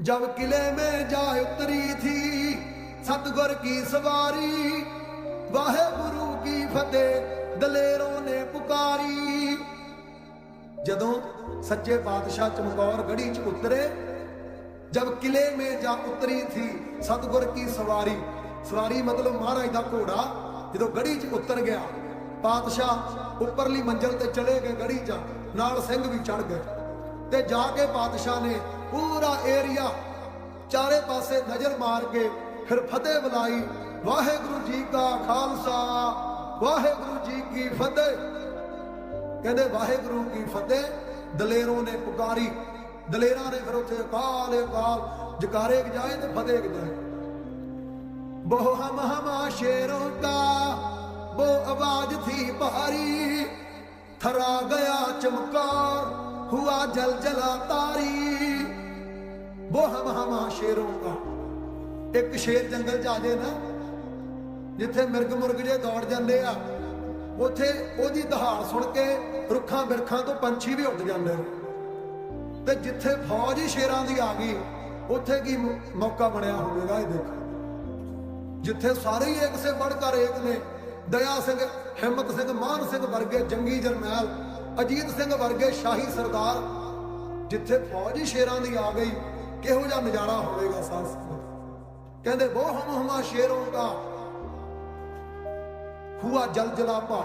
जब किले में जा उतरी थी सतगुर की सवारी वाहे गुरु की फतेह दलेरों ने पुकारी ਜਦੋਂ ਸੱਚੇ ਪਾਤਸ਼ਾਹ ਚਮਕੌਰ ਗੜੀ ਚ ਉਤਰੇ ਜਦ ਕਿਲੇ ਮੇ ਜਾ ਉਤਰੀ ਥੀ ਸਤਗੁਰ ਕੀ ਸਵਾਰੀ ਸਵਾਰੀ ਮਤਲਬ ਮਹਾਰਾਜ ਦਾ ਘੋੜਾ ਜਦੋਂ ਗੜੀ ਚ ਉਤਰ ਗਿਆ ਪਾਤਸ਼ਾਹ ਉੱਪਰਲੀ ਮੰਜ਼ਲ ਤੇ ਚਲੇ ਗਏ ਗੜੀ ਚ ਨਾਲ ਸਿੰਘ ਵੀ ਚੜ ਗਏ ਤੇ ਜਾ ਕੇ ਪਾਤਸ਼ਾਹ ਨੇ ਪੂਰਾ ਏਰੀਆ ਚਾਰੇ ਪਾਸੇ ਨਜ਼ਰ ਮਾਰ ਕੇ ਫਿਰ ਫਤਿਹ ਬੁਲਾਈ। ਵਾਹਿਗੁਰੂ ਜੀ ਕਾ ਖਾਲਸਾ, ਵਾਹਿਗੁਰੂ ਜੀ ਕੀ ਫਤਿਹ। ਕਹਿੰਦੇ ਵਾਹਿਗੁਰੂ ਕੀ ਫਤਿਹ, ਦਲੇਰੋਂ ਨੇ ਪੁਕਾਰੀ। ਦਲੇਰਾਂ ਨੇ ਫਿਰ ਉੱਥੇ ਕਾਲ ਕਾਲ ਜਕਾਰੇ ਗਜਾਏ ਤੇ ਫਤਿਹ ਗਜਾਏ ਬਹੁ ਹਮ ਹਮਾ ਸ਼ੇਰੋਂ ਕਾ ਬੋ ਆਵਾਜ਼ ਥੀ ਭਾਰੀ। ਥਰਾ ਗਿਆ ਚਮਕਾਰ, ਹੁਆ ਜਲ ਜਲਾ ਤਾਰੀ। वो हम हमा शेरों का ਇੱਕ ਸ਼ੇਰ ਜੰਗਲ ਚ ਆ ਜੇ ਨਾ ਜਿੱਥੇ ਮਿਰਗ ਮੁਰਗ ਜੇ ਦੌੜ ਜਾਂਦੇ ਆ ਉੱਥੇ ਉਹਦੀ ਦਹਾੜ ਸੁਣ ਕੇ ਰੁੱਖਾਂ ਬਿਰਖਾਂ ਤੋਂ ਪੰਛੀ ਵੀ ਉੱਡ ਜਾਂਦੇ ਨੇ ਤੇ ਜਿੱਥੇ ਫੌਜ ਹੀ ਸ਼ੇਰਾਂ ਦੀ ਆ ਗਈ ਉੱਥੇ ਕੀ ਮ- ਮੌਕਾ ਬਣਿਆ ਹੋਵੇਗਾ ਇਹ ਦੇਖੋ ਜਿੱਥੇ ਸਾਰੇ ਹੀ ਇੱਕ ਸੇ ਵੱਧ ਕਰ ਇੱਕ ਨੇ ਦਇਆ ਸਿੰਘ ਹਿੰਮਤ ਸਿੰਘ ਮਾਨ ਸਿੰਘ ਵਰਗੇ ਜੰਗੀ ਜਰਨੈਲ ਅਜੀਤ ਸਿੰਘ ਵਰਗੇ ਸ਼ਾਹੀ ਸਰਦਾਰ ਜਿੱਥੇ ਫੌਜ ਹੀ ਸ਼ੇਰਾਂ ਦੀ ਆ ਗਈ ਕਿਹੋ ਜਿਹਾ ਨਜ਼ਾਰਾ ਹੋਵੇਗਾ ਸਾਧ ਕਹਿੰਦੇ ਬਹੁ ਹਮ ਹਮਾ ਸ਼ੇਰੋਂ ਦਾ ਹੁਆ ਜਲ ਜਲਾਪਾ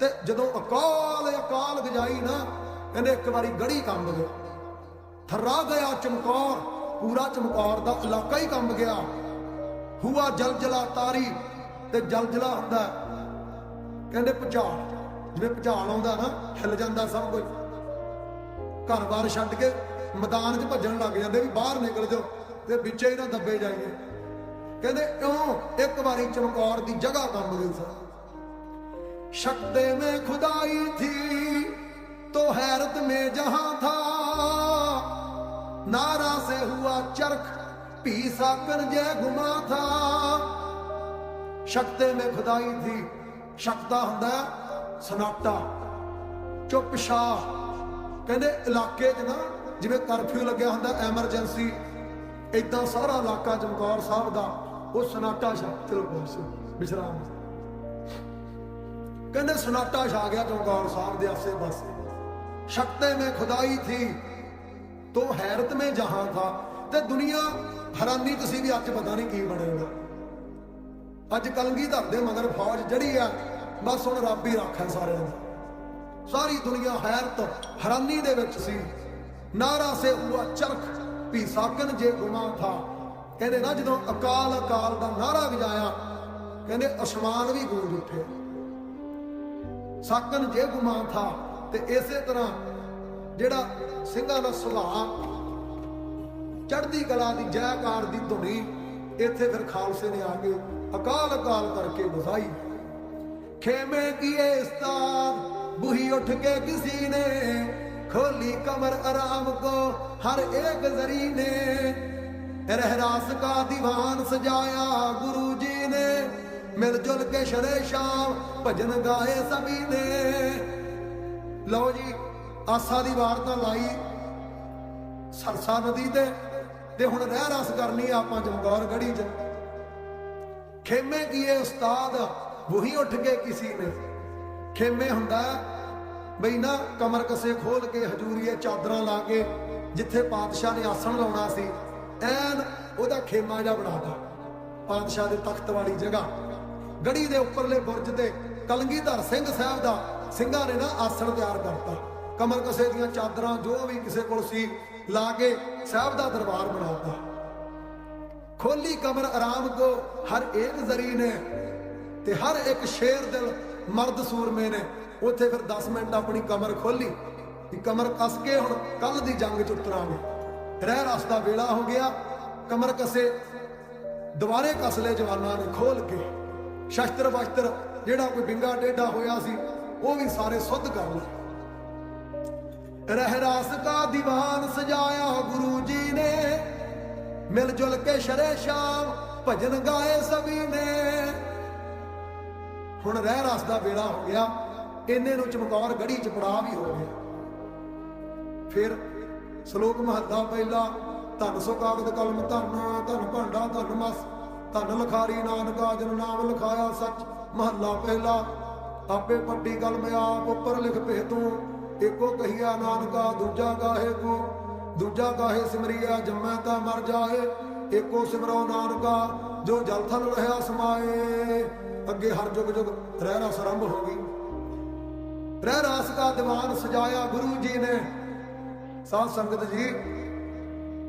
ਤੇ ਜਦੋਂ ਅਕਾਲ ਅਕਾਲ ਗਜਾਈ ਨਾ, ਕਹਿੰਦੇ ਇੱਕ ਵਾਰੀ ਗੜੀ ਕੰਬ ਗਈ ਥਰਾ ਗਿਆ ਚਮਕੌਰ, ਪੂਰਾ ਚਮਕੌਰ ਦਾ ਇਲਾਕਾ ਹੀ ਕੰਬ ਗਿਆ। ਹੂਆ ਜਲ ਜਲਾ ਤਾਰੀ ਤੇ ਜਲ ਜਲਾ ਹੁੰਦਾ ਕਹਿੰਦੇ ਭੁਚਾਲ, ਜਿਵੇਂ ਭੁਚਾਲ ਆਉਂਦਾ ਨਾ, ਹਿੱਲ ਜਾਂਦਾ ਸਭ ਕੁਝ। ਘਰ-ਬਾਰ ਛੱਡ ਕੇ ਮੈਦਾਨ 'ਚ ਭੱਜਣ ਲੱਗ ਜਾਂਦੇ ਵੀ ਬਾਹਰ ਨਿਕਲ ਜਾਓ ਤੇ ਵਿੱਚੇ ਹੀ ਨਾ ਦੱਬੇ ਜਾਈਏ ਕਹਿੰਦੇ ਇਉਂ ਇੱਕ ਵਾਰੀ ਚਮਕੌਰ ਦੀ ਜਗ੍ਹਾ ਕੰਬ ਗਈ ਸੀ शक्ते में खुदाई थी तो हैरत में जहां था नारा से हुआ चरख पी साकर जय घुमा था शक्ते में खुदाई थी ਸ਼ਕਤਾ ਹੁੰਦਾ ਹੈ ਸਨਾਟਾ ਚੁੱਪ ਸ਼ਾਹ ਕਹਿੰਦੇ ਇਲਾਕੇ 'ਚ ਨਾ ਜਿਵੇਂ ਕਰਫਿਊ ਲੱਗਿਆ ਹੁੰਦਾ, ਐਮਰਜੈਂਸੀ ਇਦਾਂ ਸਾਰਾ ਇਲਾਕਾ ਚਮਕੌਰ ਸਾਹਿਬ ਦਾ, ਉਹ ਸਨਾਟਾ ਛਾ ਚਲੋ ਬਸ ਵਿਸ਼ਰਾਮ। ਕਹਿੰਦੇ ਸਨਾਟਾ ਛਾ ਗਿਆ ਚਮਕੌਰ ਸਾਹਿਬ ਦੇ ਆਸੇ ਪਾਸੇ। ਸ਼ਕਤੇ ਮੇ ਖੁਦਾਈ ਥੀ, ਤੋ ਹੈਰਤ ਮੇ ਜਹਾਂ ਥਾ। ਤੇ ਦੁਨੀਆ ਹੈਰਾਨੀ ਤੁਸੀਂ ਵੀ ਅੱਜ ਪਤਾ ਨਹੀਂ ਕੀ ਬਣੇਗਾ। ਅੱਜ ਕਲਗੀਧਰ ਦੇ ਮਗਰ ਫੌਜ ਜੜੀ ਆ, ਬਸ ਹੁਣ ਰੱਬ ਹੀ ਰੱਖਾ ਸਾਰਿਆਂ ਨੂੰ ਸਾਰੀ ਦੁਨੀਆ ਹੈਰਤ, ਹੈਰਾਨੀ ਦੇ ਵਿੱਚ ਸੀ। ਨਾਰਾ ਸੇ ਹੁਆ ਚਰਖ, ਵੀ ਸਾਕਨ ਜੇ ਗੁਮਾ ਥਾ। ਕਹਿੰਦੇ, ਨਾ ਜਦੋਂ ਅਕਾਲ ਅਕਾਲ ਦਾ ਨਾਰਾ ਵਜਾਇਆ, ਕਹਿੰਦੇ, ਅਸਮਾਨ ਵੀ ਗੂੰਜ ਉੱਠੇ। ਸਾਕਨ ਜੇ ਗੁਮਾ ਥਾ। ਤੇ ਇਸੇ ਤਰ੍ਹਾਂ ਜਿਹੜਾ ਸਿੰਘਾਂ ਦਾ ਸੁਭਾਅ, ਚੜ੍ਹਦੀ ਕਲਾ ਦੀ ਜੈਕਾਰ ਦੀ ਧੁਨੀ, ਇੱਥੇ ਫਿਰ ਖਾਲਸੇ ਨੇ ਆ ਕੇ ਅਕਾਲ ਅਕਾਲ ਕਰਕੇ ਵਸਾਈ ਖੇਮੇ ਕੀਏ ਉਸਤਾਦ, ਬੁਹੀ ਉੱਠ ਕੇ ਕਿਸੇ ਨੇ ਖੋਲੀ ਕਮਰ ਆਰਾਮ ਕੋ, ਹਰ ਇੱਕ ਜ਼ਰੀ ਨੇ। ਰਹਿਰਾਸ ਕਾ ਦੀਵਾਨ ਸਜਾਇਆ ਗੁਰੂ ਜੀ ਨੇ। ਮਿਲ ਜੁਲ ਕੇ ਸ਼ਰੇ ਸ਼ਾਮ ਭਜਨ ਗਾਏ ਸਭੀ ਲਓ ਜੀ, ਆਸਾ ਦੀ ਵਾਰ ਤਾਂ ਲਾਈ ਸਰਸਾ ਨਦੀ ਤੇ। ਤੇ ਹੁਣ ਰਹਿ ਰਸ ਕਰਨੀ ਆ ਆਪਾਂ ਜਮਗੌਰ ਗੜੀ 'ਚ। ਖੇਮੇ ਕੀਏ ਉਸਤਾਦ, ਵਹੀ ਉੱਠ ਕੇ ਕਿਸੇ ਨੇ। ਖੇਮੇ ਹੁੰਦਾ ਬਈ ਨਾ ਕਮਰ ਕਸੇ ਖੋਲ ਕੇ ਹਜੂਰੀਏ ਚਾਦਰਾਂ ਲਾ ਕੇ ਜਿੱਥੇ ਪਾਤਸ਼ਾਹ ਨੇ ਆਸਣ ਲਾਉਣਾ ਸੀ, ਐਨ ਉਹਦਾ ਖੇਮਾ ਜਿਹਾ ਬਣਾਤਾ ਪਾਤਸ਼ਾਹ ਦੇ ਤਖਤ ਵਾਲੀ ਜਗ੍ਹਾ। ਗੜੀ ਦੇ ਉੱਪਰਲੇ ਬੁਰਜ ਤੇ ਕਲਗੀਧਰ ਸਿੰਘ ਸਾਹਿਬ ਦਾ ਸਿੰਘਾਂ ਨੇ ਨਾ ਆਸਣ ਤਿਆਰ ਕਰਤਾ। ਕਮਰ ਕਸੇ ਦੀਆਂ ਚਾਦਰਾਂ ਜੋ ਵੀ ਕਿਸੇ ਕੋਲ ਸੀ, ਲਾ ਕੇ ਸਾਹਿਬ ਦਾ ਦਰਬਾਰ ਬਣਾਤਾ ਖੋਲੀ ਕਮਰ ਆਰਾਮ ਕੋ ਹਰ ਇੱਕ ਜ਼ਰੀ ਨੇ ਤੇ ਹਰ ਇੱਕ ਸ਼ੇਰ ਦਿਲ ਮਰਦ ਸੂਰਮੇ ਨੇ। ਉੱਥੇ ਫਿਰ 10 ਮਿੰਟ ਆਪਣੀ ਕਮਰ ਖੋਲੀ ਕਿ ਕਮਰ ਕੱਸ ਕੇ ਹੁਣ ਕੱਲ ਦੀ ਜੰਗ ਚ ਉਤਰਾਂਗੇ। ਰਹਿ ਰਸ ਵੇਲਾ ਹੋ ਗਿਆ, ਕਮਰ ਕਸੇ, ਦੁਬਾਰੇ ਕੱਸ ਲਏ ਜਵਾਨਾਂ ਨੇ ਖੋਲ ਕੇ, ਸ਼ਸਤਰ ਵਸਤਰ, ਜਿਹੜਾ ਕੋਈ ਬਿੰਗਾ ਟੇਢਾ ਹੋਇਆ ਸੀ, ਉਹ ਵੀ ਸਾਰੇ ਸੁੱਧ ਕਰ ਲਏ। ਰਹਿ ਰਾਸ ਕਾ ਦੀਵਾਨ ਸਜਾਇਆ ਗੁਰੂ ਜੀ ਨੇ, ਮਿਲ ਜੁਲ ਕੇ ਸ਼ਰੇ ਸ਼ਾਮ ਭਜਨ ਗਾਏ ਸਭੀ ਨੇ। ਹੁਣ ਰਹਿ ਰਸ ਦਾ ਵੇਲਾ ਹੋ ਗਿਆ ਇੰਨੇ ਨੂੰ ਚਮਕੌਰ ਗੜੀ ਚ ਪੜਾ ਵੀ ਹੋ ਗਿਆ। ਫਿਰ ਸ਼ਲੋਕ ਮਹੱਲਾ ਪਹਿਲਾ, ਧਨ ਸੋ ਕਾਗਦ ਕਲਮ, ਧਨ ਧਨ ਭਾਂਡਾ, ਧਨ ਮਸ, ਧਨ ਲਖਾਰੀ ਨਾਨਕਾ ਜਨ ਨਾਮ ਲਿਖਾਇਆ ਸੱਚ। ਮਹੱਲਾ ਪਹਿਲਾ, ਆਪੇ ਪੱਟੀ ਕਲਮ ਆਪ ਉੱਪਰ ਲਿਖ ਭੇ ਤੂੰ ਇੱਕੋ ਕਹੀਆ ਨਾਨਕਾ, ਦੂਜਾ ਗਾਹੇ ਕੋ। ਦੂਜਾ ਗਾਹੇ ਸਿਮਰਿਆ ਜੰਮੈ ਤਾਂ ਮਰ ਜਾਏ। ਏਕੋ ਸਿਮਰੋ ਨਾਨਕਾ, ਜੋ ਜਲ ਥਲ ਰਹਾ ਸਮਾਏ। ਅੱਗੇ ਹਰ ਜੁਗ ਜੁਗ ਰਹਿਣਾ ਰਸ ਹੋ ਗਈ। ਰਹਿ ਰਾਸ ਦਾ ਦੀਵਾਨ ਸਜਾਇਆ ਗੁਰੂ ਜੀ ਨੇ। ਸਾਧ ਸੰਗਤ ਜੀ,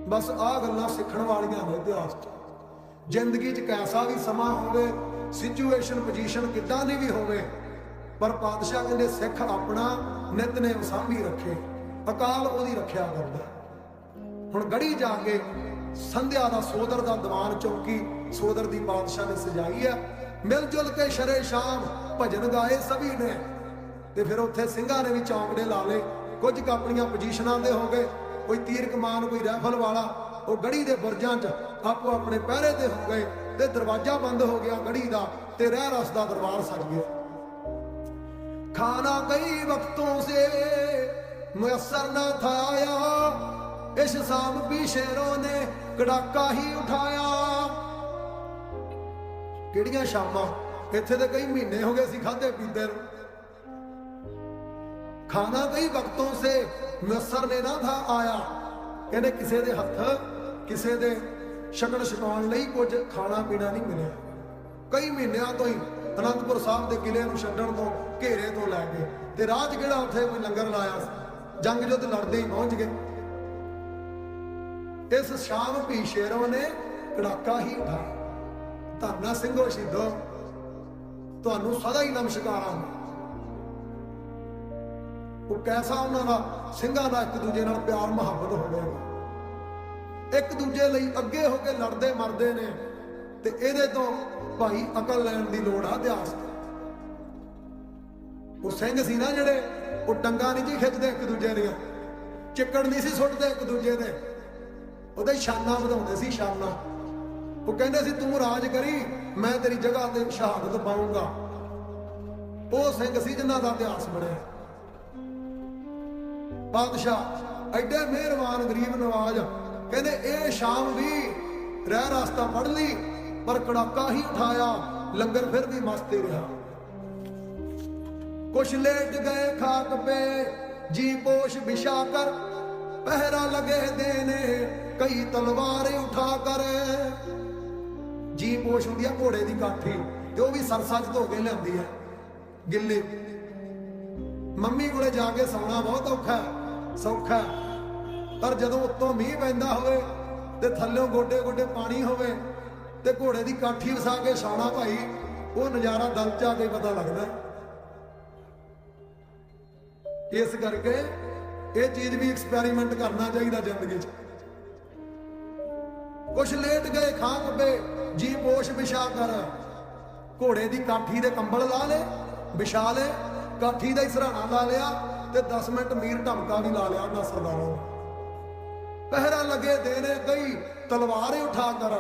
ਬਸ ਆਹ ਗੱਲਾਂ ਸਿੱਖਣ ਵਾਲੀਆਂ ਨੇ ਇਤਿਹਾਸ 'ਚ। ਜ਼ਿੰਦਗੀ 'ਚ ਕੈਸਾ ਵੀ ਸਮਾਂ ਹੋਵੇ ਸਿਚੁਏਸ਼ਨ ਪੋਜੀਸ਼ਨ ਕਿੱਦਾਂ ਦੀ ਵੀ ਹੋਵੇ, ਪਰ ਪਾਤਸ਼ਾਹ ਕਹਿੰਦੇ ਸਿੱਖ ਆਪਣਾ ਨਿਤਨੇਮ ਸਾਂਭੀ ਰੱਖੇ, ਅਕਾਲ ਉਹਦੀ ਰੱਖਿਆ ਕਰਦਾ। ਹੁਣ ਗੜੀ ਜਾ ਕੇ ਸੰਧਿਆ ਦਾ ਸੋਦਰ ਦਾ ਦੀਵਾਨ ਚੌਕੀ ਸੋਦਰ ਦੀ ਪਾਤਸ਼ਾਹ ਨੇ ਸਜਾਈ ਹੈ। ਮਿਲ ਜੁਲ ਕੇ ਸ਼ਰੇ ਸ਼ਾਮ, ਭਜਨ ਗਾਏ ਸਭੀ ਨੇ। ਤੇ ਫਿਰ ਉੱਥੇ ਸਿੰਘਾਂ ਨੇ ਵੀ ਚੌਂਕੜੇ ਲਾ ਲਏ। ਕੁਝ ਆਪਣੀਆਂ ਪੋਜੀਸ਼ਨਾਂ ਦੇ ਹੋ ਗਏ। ਕੋਈ ਤੀਰ ਕਮਾਨ, ਕੋਈ ਰੈਫਲ ਵਾਲਾ, ਉਹ ਗੜੀ ਦੇ ਬੁਰਜਾਂ 'ਚ ਆਪੋ ਆਪਣੇ ਪਹਿਰੇ ਤੇ ਹੋ ਗਏ ਤੇ ਦਰਵਾਜ਼ਾ ਬੰਦ ਹੋ ਗਿਆ ਗੜੀ ਦਾ ਤੇ ਰਹਿ ਰਸ ਦਾ ਦਰਬਾਰ ਸਜ ਗਿਆ। ਖਾਣਾ ਕਈ ਵਕਤੋਂ ਸੇ, ਮੁਯਸਰ ਨਾ ਥਾਇਆ। ਇਸ ਸ਼ਾਮ ਵੀ ਸ਼ੇਰੋਂ ਨੇ ਕੜਾਕਾ ਹੀ ਉਠਾਇਆ। ਕਿਹੜੀਆਂ ਸ਼ਾਮਾਂ? ਇੱਥੇ ਤੇ ਕਈ ਮਹੀਨੇ ਹੋ ਗਏ ਸੀ ਖਾਦੇ ਪੀਂਦੇ ਨੂੰ। ਖਾਣਾ ਕਈ ਵਕਤੋਂ ਸੇ ਮੁਯਸਰ ਨੇ ਨਾ ਥਾ ਆਇਆ। ਕਹਿੰਦੇ ਕਿਸੇ ਦੇ ਹੱਥ, ਕਿਸੇ ਦੇ ਸ਼ਕਣ ਛਕਾਉਣ ਲਈ ਕੁਝ ਖਾਣਾ ਪੀਣਾ ਨਹੀਂ ਮਿਲਿਆ। ਕਈ ਮਹੀਨਿਆਂ ਤੋਂ ਹੀ ਅਨੰਦਪੁਰ ਸਾਹਿਬ ਦੇ ਕਿਲੇ ਨੂੰ ਛੱਡਣ ਤੋਂ ਘੇਰੇ ਤੋਂ ਲੈ ਕੇ ਤੇ ਰਾਜ ਕਿਹੜਾ ਉੱਥੇ ਕੋਈ ਲੰਗਰ ਲਾਇਆ ਸੀ? ਜੰਗ ਜੁੱਧ ਲੜਦੇ ਹੀ ਪਹੁੰਚ ਗਏ। ਇਸ ਸ਼ਾਮ ਵੀ ਸ਼ੇਰੋਂ ਨੇ ਕੜਾਕਾ ਹੀ ਉਠਾਇਆ। ਧਰਨਾ ਸਿੰਘੋ ਸ਼ਹੀਦੋ ਤੁਹਾਨੂੰ ਸਦਾ ਹੀ ਨਮਸਕਾਰਾਂ ਉਹ ਕੈਸਾ ਉਹਨਾਂ ਦਾ, ਸਿੰਘਾਂ ਦਾ ਇੱਕ ਦੂਜੇ ਨਾਲ ਪਿਆਰ, ਮੁਹੱਬਤ ਹੋਵੇਗਾ। ਇੱਕ ਦੂਜੇ ਲਈ ਅੱਗੇ ਹੋ ਕੇ ਲੜਦੇ ਮਰਦੇ ਨੇ ਤੇ ਇਹਦੇ ਤੋਂ ਭਾਈ ਅਕਲ ਲੈਣ ਦੀ ਲੋੜ ਆ ਇਤਿਹਾਸ ਤੇ। ਉਹ ਸਿੰਘ ਸੀ ਨਾ ਜਿਹੜੇ, ਉਹ ਟੰਗਾ ਨਹੀਂ ਜੀ ਖਿੱਚਦੇ ਇੱਕ ਦੂਜੇ ਦੀਆਂ, ਚਿੱਕੜ ਨਹੀਂ ਸੀ ਸੁੱਟਦੇ ਇੱਕ ਦੂਜੇ ਦੇ। ਉਹਦੇ ਸ਼ਾਨਾਂ ਵਧਾਉਂਦੇ ਸੀ ਸ਼ਾਨਾਂ ਉਹ ਕਹਿੰਦੇ ਸੀ, ਤੂੰ ਰਾਜ ਕਰੀ, ਮੈਂ ਤੇਰੀ ਜਗ੍ਹਾ ਤੇ ਸ਼ਹਾਦਤ ਪਾਉਂਗਾ ਉਹ ਸਿੰਘ ਸੀ ਜਿਨ੍ਹਾਂ ਦਾ ਇਤਿਹਾਸ ਬਣਿਆ। ਬਾਦਸ਼ਾਹ ਐਡੇ ਮਿਹਰਬਾਨ ਗਰੀਬ ਨਵਾਜ। ਕਹਿੰਦੇ ਇਹ ਸ਼ਾਮ ਵੀ ਰਹਿ ਰਸਤਾ ਪੜ ਲਈ ਪਰ ਕੜਾਕਾ ਹੀ ਉਠਾਇਆ ਲੰਗਰ ਫਿਰ ਵੀ ਮਸਤੇ ਰਿਹਾ। ਕੁਛ ਲੇਟ ਗਏ ਖਾਕ ਪੇ ਜੀ ਪੋਸ਼ ਵਿਛਾ ਕਰ ਪਹਿਰਾ ਲਗੇ ਦੇਨੇ ਕਈ ਤਲਵਾਰੇ ਉਠਾ ਕਰ। ਜੀ ਪੋਸ਼ ਹੁੰਦੀ ਆ ਘੋੜੇ ਦੀ ਕਾਠੀ ਤੇ ਉਹ ਵੀ ਸਰਸਾ ਚ ਧੋ ਕੇ ਲਿਆਂਦੀ ਹੈ ਗਿੱਲੀ। ਮੰਮੀ ਕੋਲੇ ਜਾ ਕੇ ਸੌਣਾ ਬਹੁਤ ਔਖਾ ਹੈ, ਸੌਖਾ ਹੈ। ਪਰ ਜਦੋਂ ਉੱਤੋਂ ਮੀਂਹ ਪੈਂਦਾ ਹੋਵੇ ਤੇ ਥੱਲਿਓਂ ਗੋਡੇ ਗੋਡੇ ਪਾਣੀ ਹੋਵੇ ਤੇ ਘੋੜੇ ਦੀ ਕਾਠੀ ਵਸਾ ਕੇ ਸੌਣਾ ਭਾਈ, ਉਹ ਨਜ਼ਾਰਾ ਦਿਲ ਚ ਆ ਕੇ ਪਤਾ ਲੱਗਦਾ। ਇਸ ਕਰਕੇ ਇਹ ਚੀਜ਼ ਵੀ ਐਕਸਪੈਰੀਮੈਂਟ ਕਰਨਾ ਚਾਹੀਦਾ ਜ਼ਿੰਦਗੀ 'ਚ। ਕੁਛ ਲੇਟ ਗਏ ਖਾਂ ਪੇ ਜੀ ਪੋਸ਼ ਵਿਛਾ ਕਰ। ਘੋੜੇ ਦੀ ਕਾਠੀ ਦੇ ਕੰਬਲ ਲਾ ਲੇ ਵਿਛਾ ਲੈ ਕਾਠੀ ਦਾ ਹੀ ਸਰਾਣਾ ਲਾ ਲਿਆ ਤੇ 10 ਮਿੰਟ ਮੀਰ ਢਮਕਾ ਵੀ ਲਾ ਲਿਆ ਉਹਨਾਂ ਸਰਦਾਰਾਂ ਨੇ ਪਹਿਰਾ ਲਗੇ ਦੇਨੇ ਕਈ, ਤਲਵਾਰ ਹੀ ਉਠਾ ਕਰ।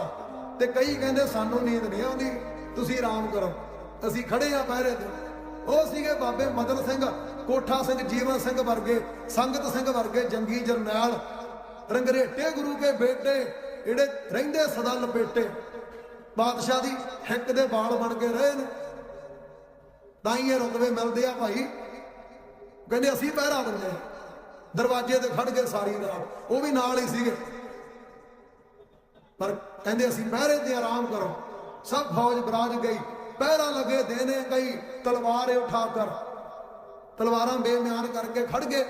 ਤੇ ਕਈ ਕਹਿੰਦੇ ਸਾਨੂੰ ਨੀਂਦ ਨਹੀਂ ਆਉਂਦੀ, ਤੁਸੀਂ ਆਰਾਮ ਕਰੋ। ਅਸੀਂ ਖੜੇ ਆ ਪਹਿਰੇ ਤੇ। ਉਹ ਸੀਗੇ ਬਾਬੇ ਮਦਰ ਸਿੰਘ, ਕੋਠਾ ਸਿੰਘ, ਜੀਵਨ ਸਿੰਘ ਵਰਗੇ, ਸੰਗਤ ਸਿੰਘ ਵਰਗੇ, ਜੰਗੀ ਜਰਨੈਲ, ਰੰਗਰੇਟੇ ਗੁਰੂ ਕੇ ਬੇਟੇ, ਜਿਹੜੇ ਰਹਿੰਦੇ ਸਦਾ ਲਪੇਟੇ। ਬਾਦਸ਼ਾਹ ਦੀ ਹਿੱਕ ਦੇ ਵਾਲ ਬਣ ਕੇ ਰਹੇ ਨੇ। ਤਾਂ ਹੀ ਇਹ ਰੁਤਬੇ ਮਿਲਦੇ ਆ ਭਾਈ। ਕਹਿੰਦੇ ਅਸੀਂ ਪਹਿਰਾ ਦਿੰਦੇ ਹਾਂ। ਦਰਵਾਜ਼ੇ ਤੇ ਖੜ ਗਏ ਸਾਰੀ ਰਾਤ। ਉਹ ਵੀ ਨਾਲ ਹੀ ਸੀਗੇ। ਪਰ ਕਹਿੰਦੇ ਅਸੀਂ ਪਹਿਰੇ ਤੇ ਆਰਾਮ ਕਰੋ। ਸਭ ਫੌਜ ਬਰਾਜ ਗਈ। ਪਹਿਰਾ ਲਗੇ ਦੇਨੇ ਗਈ ਤਲਵਾਰ ਉਠਾ ਕਰ। ਤਲਵਾਰਾਂ ਬੇਮਿਆਨ ਕਰਕੇ ਖੜ ਗਏ।